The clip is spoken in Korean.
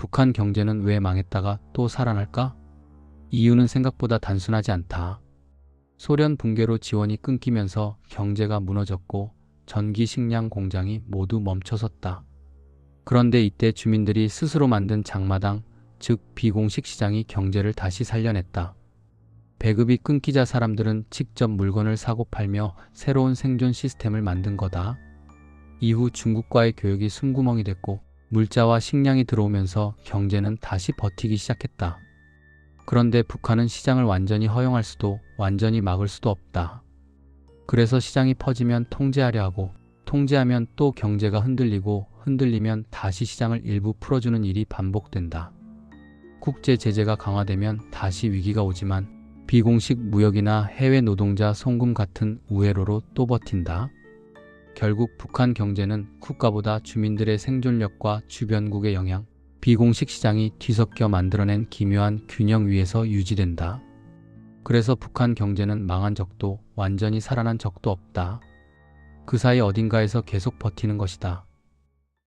북한 경제는 왜 망했다가 또 살아날까? 이유는 생각보다 단순하지 않다. 소련 붕괴로 지원이 끊기면서 경제가 무너졌고 전기 식량 공장이 모두 멈춰섰다. 그런데 이때 주민들이 스스로 만든 장마당, 즉 비공식 시장이 경제를 다시 살려냈다. 배급이 끊기자 사람들은 직접 물건을 사고 팔며 새로운 생존 시스템을 만든 거다. 이후 중국과의 교역이 숨구멍이 됐고 물자와 식량이 들어오면서 경제는 다시 버티기 시작했다. 그런데 북한은 시장을 완전히 허용할 수도 완전히 막을 수도 없다. 그래서 시장이 퍼지면 통제하려 하고 통제하면 또 경제가 흔들리고 흔들리면 다시 시장을 일부 풀어주는 일이 반복된다. 국제 제재가 강화되면 다시 위기가 오지만 비공식 무역이나 해외 노동자 송금 같은 우회로로 또 버틴다. 결국 북한 경제는 국가보다 주민들의 생존력과 주변국의 영향, 비공식 시장이 뒤섞여 만들어낸 기묘한 균형 위에서 유지된다. 그래서 북한 경제는 망한 적도 완전히 살아난 적도 없다. 그 사이 어딘가에서 계속 버티는 것이다.